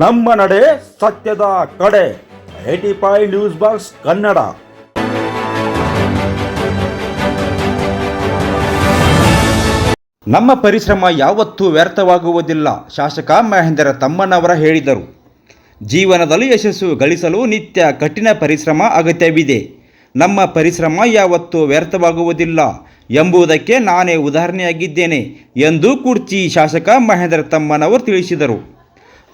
ನಮ್ಮ ನಡೆ ಸತ್ಯದ ಕಡೆ. Eighty five news box Kannada. ನಮ್ಮ ಪರಿಶ್ರಮ ಯಾವತ್ತೂ ವ್ಯರ್ಥವಾಗುವುದಿಲ್ಲ. ಶಾಸಕ ಮಹೇಂದ್ರ ತಮ್ಮನವರ ಹೇಳಿದರು. ಜೀವನದಲ್ಲಿ ಯಶಸ್ಸು ಗಳಿಸಲು ನಿತ್ಯ ಕಠಿಣ ಪರಿಶ್ರಮ ಅಗತ್ಯವಿದೆ. ನಮ್ಮ ಪರಿಶ್ರಮ ಯಾವತ್ತೂ ವ್ಯರ್ಥವಾಗುವುದಿಲ್ಲ. ಎಂಬುದಕ್ಕೆ ನಾನೇ ಉದಾಹರಣೆಯಾಗಿದ್ದೇನೆ ಎಂದು ಕುರ್ಚಿ ಶಾಸಕ ಮಹೇಂದ್ರ ತಮ್ಮನವರು ತಿಳಿಸಿದರು.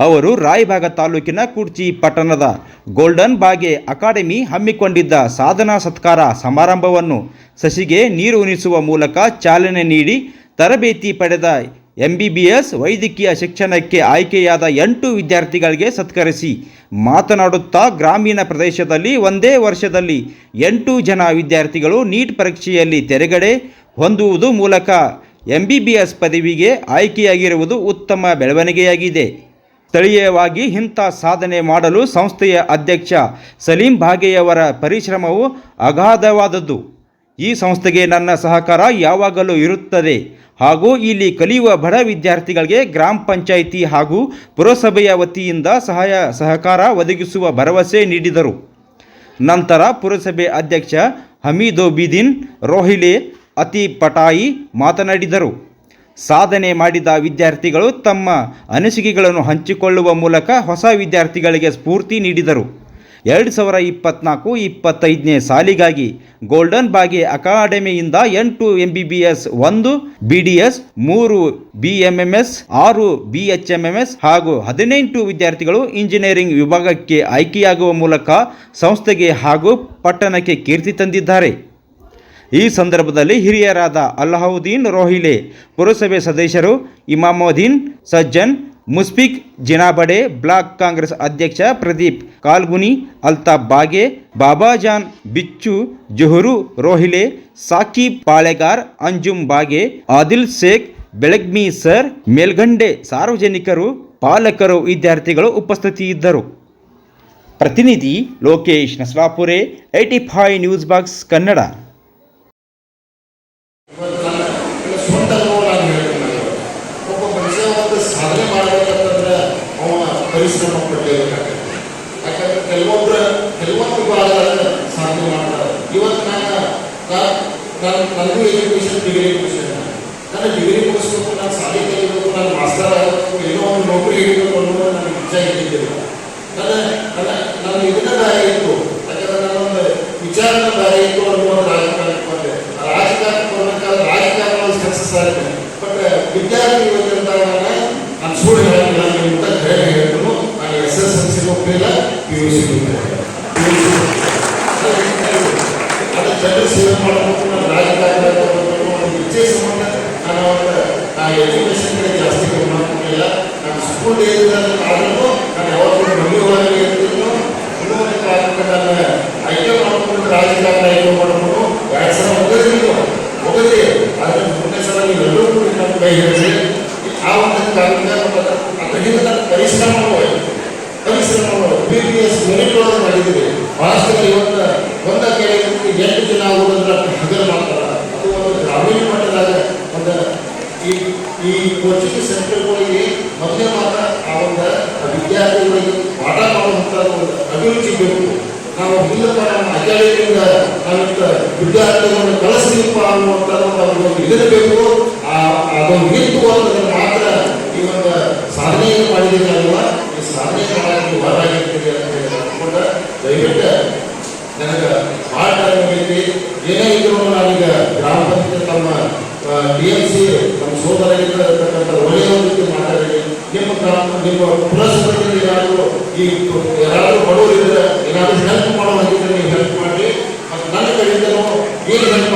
ಅವರು ರಾಯಭಾಗ ತಾಲೂಕಿನ ಕುರ್ಚಿ ಪಟ್ಟಣದ ಗೋಲ್ಡನ್ ಬಾಗೆ ಅಕಾಡೆಮಿ ಹಮ್ಮಿಕೊಂಡಿದ್ದ ಸಾಧನಾ ಸತ್ಕಾರ ಸಮಾರಂಭವನ್ನು ಸಸಿಗೆ ನೀರು ಉಣಿಸುವ ಮೂಲಕ ಚಾಲನೆ ನೀಡಿ ತರಬೇತಿ ಪಡೆದ ಎಂಬಿಬಿಎಸ್ ವೈದ್ಯಕೀಯ ಶಿಕ್ಷಣಕ್ಕೆ ಆಯ್ಕೆಯಾದ ಎಂಟು ವಿದ್ಯಾರ್ಥಿಗಳಿಗೆ ಸತ್ಕರಿಸಿ ಮಾತನಾಡುತ್ತಾ ಗ್ರಾಮೀಣ ಪ್ರದೇಶದಲ್ಲಿ ಒಂದೇ ವರ್ಷದಲ್ಲಿ ಎಂಟು ಜನ ವಿದ್ಯಾರ್ಥಿಗಳು ನೀಟ್ ಪರೀಕ್ಷೆಯಲ್ಲಿ ತೆರೆಗಡೆ ಹೊಂದುವುದು ಮೂಲಕ ಎಂಬಿಬಿಎಸ್ ಪದವಿಗೆ ಆಯ್ಕೆಯಾಗಿರುವುದು ಉತ್ತಮ ಬೆಳವಣಿಗೆಯಾಗಿದೆ. ಸ್ಥಳೀಯವಾಗಿ ಇಂಥ ಸಾಧನೆ ಮಾಡಲು ಸಂಸ್ಥೆಯ ಅಧ್ಯಕ್ಷ ಸಲೀಂ ಭಾಗೆಯವರ ಪರಿಶ್ರಮವು ಅಗಾಧವಾದದ್ದು. ಈ ಸಂಸ್ಥೆಗೆ ನನ್ನ ಸಹಕಾರ ಯಾವಾಗಲೂ ಇರುತ್ತದೆ. ಹಾಗೂ ಇಲ್ಲಿ ಕಲಿಯುವ ಬಡ ವಿದ್ಯಾರ್ಥಿಗಳಿಗೆ ಗ್ರಾಮ ಪಂಚಾಯಿತಿ ಹಾಗೂ ಪುರಸಭೆಯ ವತಿಯಿಂದ ಸಹಾಯ, ಸಹಕಾರ ಒದಗಿಸುವ ಭರವಸೆ ನೀಡಿದರು. ನಂತರ ಪುರಸಭೆ ಅಧ್ಯಕ್ಷ ಹಮೀದೋಬಿದಿನ್ ರೋಹಿಲೆ ಅತಿ ಪಟಾಯಿ ಮಾತನಾಡಿದರು. ಸಾಧನೆ ಮಾಡಿದ ವಿದ್ಯಾರ್ಥಿಗಳು ತಮ್ಮ ಅನಿಸಿಕೆಗಳನ್ನು ಹಂಚಿಕೊಳ್ಳುವ ಮೂಲಕ ಹೊಸ ವಿದ್ಯಾರ್ಥಿಗಳಿಗೆ ಸ್ಫೂರ್ತಿ ನೀಡಿದರು. ಎರಡು ಸಾವಿರ ಇಪ್ಪತ್ನಾಲ್ಕು ಇಪ್ಪತ್ತೈದನೇ ಸಾಲಿಗಾಗಿ ಗೋಲ್ಡನ್ ಬಾಗೆ ಅಕಾಡೆಮಿಯಿಂದ ಎಂಟು ಎಂ ಬಿ ಬಿ ಎಸ್ ಒಂದು ಬಿ ಡಿ ಎಸ್ ಮೂರು ಬಿ ಎಂ ಎಂ ಎಸ್ ಆರು B H M M S ಹಾಗೂ ಹದಿನೆಂಟು ವಿದ್ಯಾರ್ಥಿಗಳು ಇಂಜಿನಿಯರಿಂಗ್ ವಿಭಾಗಕ್ಕೆ ಆಯ್ಕೆಯಾಗುವ ಮೂಲಕ ಸಂಸ್ಥೆಗೆ ಹಾಗೂ ಪಟ್ಟಣಕ್ಕೆ ಕೀರ್ತಿ ತಂದಿದ್ದಾರೆ. ಈ ಸಂದರ್ಭದಲ್ಲಿ ಹಿರಿಯರಾದ ಅಲ್ಲಾವುದ್ದೀನ್ ರೋಹಿಲೆ ಪುರಸಭೆ ಸದಸ್ಯರು ಇಮಾಮೋದ್ದೀನ್ ಸಜ್ಜನ್, ಮುಸ್ಫಿಕ್, ಜಿನಾಬಡೆ, ಬ್ಲಾಕ್ ಕಾಂಗ್ರೆಸ್ ಅಧ್ಯಕ್ಷ ಪ್ರದೀಪ್ ಕಾಲ್ಗುನಿ, ಅಲ್ತಾಫ್ ಬಾಗೆ, ಬಾಬಾಜಾನ್, ಬಿಚ್ಚು, ಜುಹುರು ರೋಹಿಲೆ, ಸಾಕಿಬ್ ಪಾಳೆಗಾರ್ ಅಂಜುಮ್ ಬಾಗೆ, ಆದಿಲ್ ಶೇಖ್, ಬೆಳಗ್ಮಿ ಸರ್, ಮೇಲ್ಗಂಡೆ ಸಾರ್ವಜನಿಕರು, ಪಾಲಕರು ವಿದ್ಯಾರ್ಥಿಗಳು ಉಪಸ್ಥಿತಿಯಿದ್ದರು. ಪ್ರತಿನಿಧಿ Lokesh Naslapure eighty five news box Kannada ಇವತ್ತು ನನ್ನ ನನ್ನ ಸ್ವಂತ ಅನುಭವ ನಾನು ಹೇಳ್ತೀನಿ ನಾನು. ಒಬ್ಬ ಮನುಷ್ಯ ಒಂದು ಸಾಧನೆ ಮಾಡಬೇಕಂತಂದ್ರೆ ಅವನ ಪರಿಶ್ರಮ ಪಡಲೇಬೇಕಾಗ್ತದೆ ಯಾಕಂದ್ರೆ ಕೆಲವೊಬ್ರು ಕೆಲವೊಂದು ವಿಭಾಗಗಳಲ್ಲಿ ಸಾಧನೆ ಮಾಡ್ತಾರೆ ಇವತ್ತು ನಾನು ನಾನು ನನಗೂ ಎಜುಕೇಶನ್ ಡಿಗ್ರಿ ಎಜುಕೇಶನ್ ನನ್ನ ಡಿಗ್ರಿ ಮುಗಿಸ್ಬೇಕು ನಾನು ಸಾಲಿ ಕಲಿಬೇಕು ನಾನು ಮಾಸ್ಟರ್ ಆಗಬೇಕು ಏನೋ ಒಂದು ನೌಕರಿ ಹಿಡಿಬೇಕು ಅನ್ನೋದು ನನಗೆ ಇಚ್ಛೆ ನನ್ನ ನನ್ನ ನನ್ನ ಇದನ್ನ ಹೋಗ್ಲಿಲ್ಲ ಪಿ ಯು ಅದು ಜನರ ಸೇವೆ ಮಾಡಬೇಕು ನಾನು ರಾಜಕಾರಣ ಇಚ್ಛೆ ಸಂಬಂಧ. ನಾನು ಅವತ್ತ ನಾನು ಎಜುಕೇಶನ್ ಕಡೆ ಜಾಸ್ತಿ ಗಮನ ನಾನು ಸ್ಕೂಲ್ ಡೇಸ್ನಲ್ಲಿ ಆದ್ರೂ ನಾನು ಯಾವಾಗಲೂ ಮನೆ ಒಳಗೆ ಕಾರಣಕ್ಕೆ ನಾನು ಆಯ್ಕೆ ಮಾಡ್ಕೊಂಡು ರಾಜಕಾರಣ ಆಯ್ಕೆ ಸಲ ಹೋಗದೆ ಆದರೆ ಕೂಡ ನಮ್ಮ ಕೈ ಆ ಒಂದು ಕಾರಣಕ್ಕೆ ಅದ್ರ ಹಿಂದೆ ನನ್ನ ಪರಿಶ್ರಮ ಹೋಯ್ತು ಪರಿಶ್ರಮ ಬಿ ಪಿ ಎಸ್ ಮೆರಿಟ್ ಮಾಡಿದ್ದೀವಿ ಬಹಳಷ್ಟು ಇವತ್ತು ಒಂದ ಕೆರೆ ಎಂಟು ಜನ ಆಗೋದಂದ್ರೆ ಹಗಲು ಮಾಡ್ತಾರ. ಅದು ಒಂದು ಗ್ರಾಮೀಣ ಮಟ್ಟದಾಗ ಒಂದು ಈ ಈ ಕೋಚಿಂಗ್ ಸೆಂಟರ್ಗಳಿಗೆ ಮೊದಲೇ ಮಾತ್ರ ಆ ಒಂದು ವಿದ್ಯಾರ್ಥಿಗಳಿಗೆ ಪಾಠ ಮಾಡುವಂಥ ಒಂದು ಅಭಿರುಚಿ ಬೇಕು. ನಾವು ಇಲ್ಲಪ್ಪ ನಮ್ಮ ಅಕಾಡೆಮಿಯಿಂದ ನಾವಿತ್ತ ವಿದ್ಯಾರ್ಥಿಗಳನ್ನು ಕಳಿಸ್ತೀವಪ್ಪ ಅನ್ನುವಂಥ ಒಂದು ಇದನ್ನು ಬೇಕು ಆ ಅದೊಂದು ನಿಂತು ಅನ್ನೋದನ್ನು ಮಾತ್ರ ಈ ಒಂದು ಸಾಧನೆಯನ್ನು ಮಾಡಿದ್ದೀವಿ ಅಲ್ವಾ ಈ ಸಾಧನೆ ಮಾಡೋಕ್ಕೆ ಹೊರಗಿರ್ತೀವಿ ಅಂತ ಹೇಳಿ ಅಂದ್ಕೊಂಡ ದಯವಿಟ್ಟು ನನಗೆ ಭಾಳ ಟೈಮ್ ಆಗೈತಿ ಏನೇ ಇದ್ರು ನಾನೀಗ ಗ್ರಾಮ ಪಂಚಾಯತ್ ನಮ್ಮ ಡಿ ಎಂ ಸಿ, ನಮ್ಮ ಸೋದರರಿರ್ತಕ್ಕಂಥ ಒಳ್ಳೆಯ ರೀತಿ ಮಾತಾಡಿ ನಿಮ್ಮ ಗ್ರಾಮ ನಿಮ್ಮ ಏನಾದರೂ ಈ ಯಾರಾದರೂ ಬಡವರು ಇದ್ರೆ ಏನಾದರೂ ಹೆಲ್ಪ್ ಮಾಡೋ ನೀವು ಹೆಲ್ಪ್ ಮಾಡಿ ಮತ್ತು ನನ್ನ ಕಡೆಯಿಂದನೂ ಏನು ಹೆಲ್ಪ್